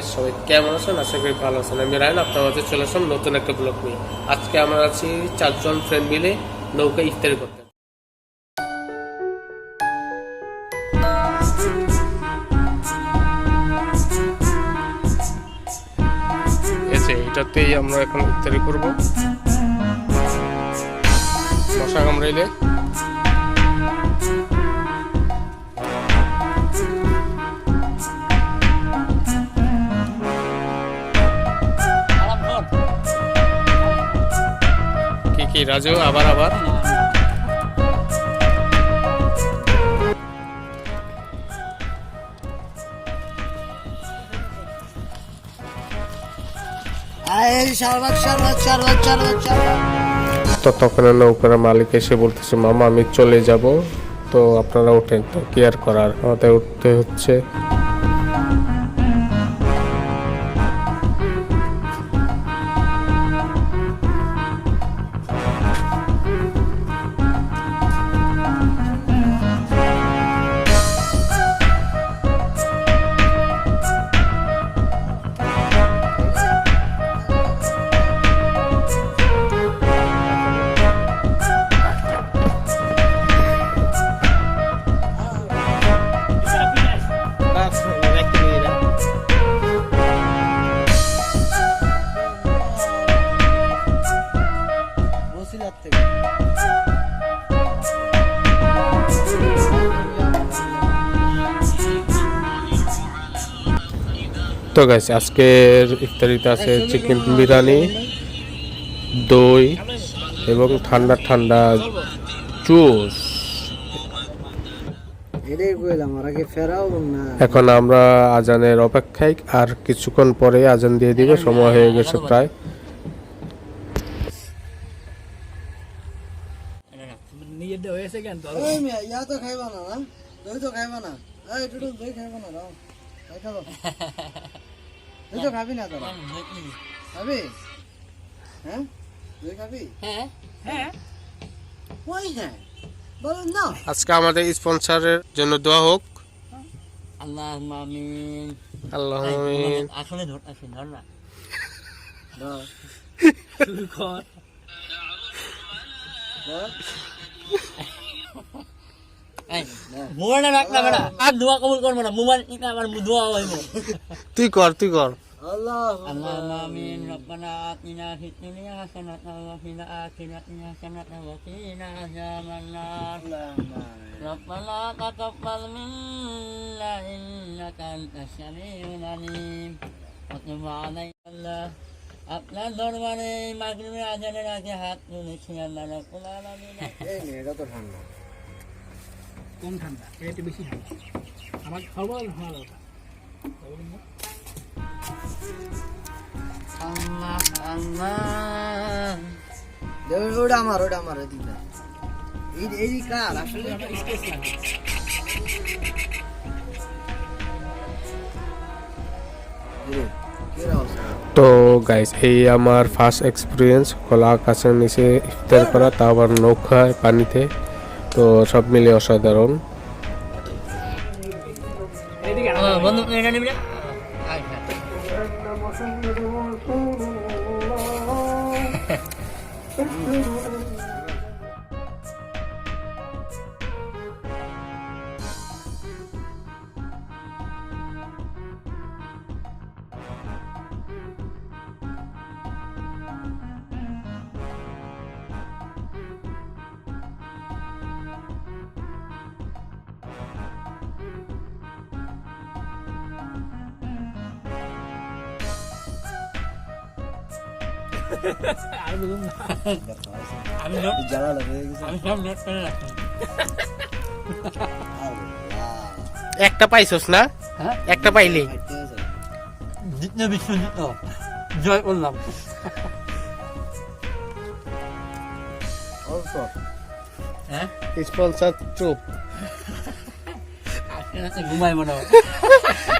Guys সবাই কেমন আছেন? আশা করি ভালো আছেন। আমি রায়ন আপনার মাঝে চলে আসলাম নতুন একটা ব্লগ নিয়ে। আজকে আমরা আছি চারজন ফ্রেন্ড মিলে নৌকা ইফতারি করতে। এটাতেই আমরা এখন ইফতারি করব। মশা কামড়াইলে। কি কি রাজু আবার। আবার এই শরবত শরবত শরবত শরবত শরবত তো তখন নৌকার মালিক এসে বলতেছে মামা আমি চলে যাব। তো আপনারা ওঠেন তো কি আর করার? আমাদের উঠতে হচ্ছে। তো গাইস আজকের ইফতারিতে আছে চিকেন বিরিয়ানি দই এবং ঠান্ডা ঠান্ডা জুস। এখন আমরা আজানের অপেক্ষায় আর কিছুক্ষণ পরে আজান দিয়ে দিবে সময় হয়ে গেছে প্রায়। ইয়া তো খাইবা না দই তো খাইবা না। এই টুটু খাইবা না দই তো খাবি না তোরা খাবি? হ্যাঁ? দই খাবি? হ্যাঁ। হ্যাঁ। ওই হ্যাঁ বলো না। আজকে আমাদের স্পন্সরের জন্য দোয়া হোক। আল্লাহ আল্লাহ আমিন। আসলে ধর আসলে ধর না। শুরু কর। তুই কর তুই কর। আপনার দরবারে মাগরিবের আজানের আগে হাত তুলেছি আল্লাহ রাব্বুল আলামিন। এই মেয়েটা তো ঠান্ডা। কম ঠান্ডা এটা একটু বেশি ঠান্ডা। আমার খাওয়া ভালো ওটা তো গাইস এই আমার ফার্স্ট এক্সপিরিয়েন্স খোলা আকাশের নিচে ইফতার করা তা আবার নৌকায় পানিতে। তো সব মিলে অসাধারণ। বন্ধু আর বলুন না আমি নোট জ্বালা লাগে আমি সব নোট করে রাখছি একটা পাইছস না? হ্যাঁ? একটা পাইলি? জিতলে বিশ্বজিৎ জয় করলাম অল্প হ্যাঁ? স্পন্সর চুপ। ঘুমাই মনে হয়।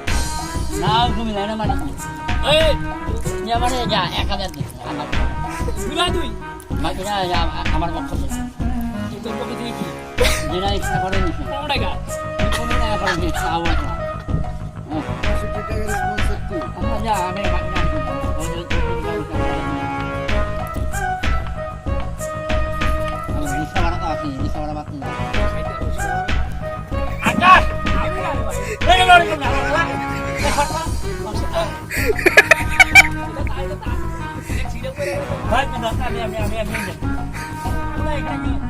না কত কার পাই টাকা আমার কত না তুমি না। মানে এই Ya mana ya এক হাজার দিচ্ছি আমার। দুলা দুই বাকি না আমার পক্ষ থেকে তোর পক্ষে থেকে কি? যেটা ইচ্ছা করে নিচ্ছি পনেরো টাকা। কোনো টাকা করে আবার স্পন্সর তুই আচ্ছা যা আমি না না আকাশ! না ভাই আমি আমি আমি আমি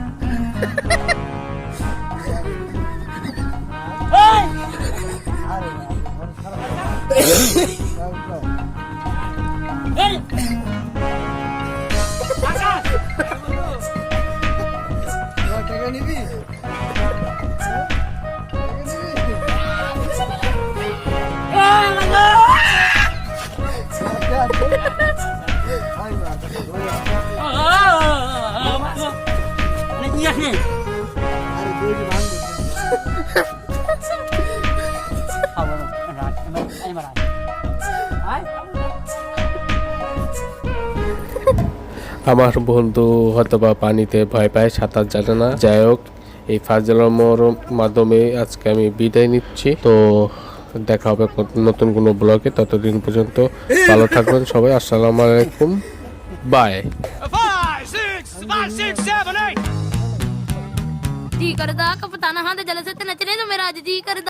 আমার বন্ধু হয়তো বা পানিতে ভয় পায় সাঁতার জানে না। যাই হোক এই ফাজলামোর মাধ্যমে আজকে আমি বিদায় নিচ্ছি। তো দেখা হবে কত- নতুন কোনো ব্লগে ততদিন পর্যন্ত ভালো থাকবেন সবাই। আসসালামু আলাইকুম। বাই ਜੀ ਕਰਦਾ ਕਪਤਾਨਾ ਹਾਂ ਤੇ ਜਲਸੇ ਤੇ ਨੱਚਣੇ ਨੂੰ ਮੇਰਾ ਅੱਜ ਜੀ ਕਰਦਾ।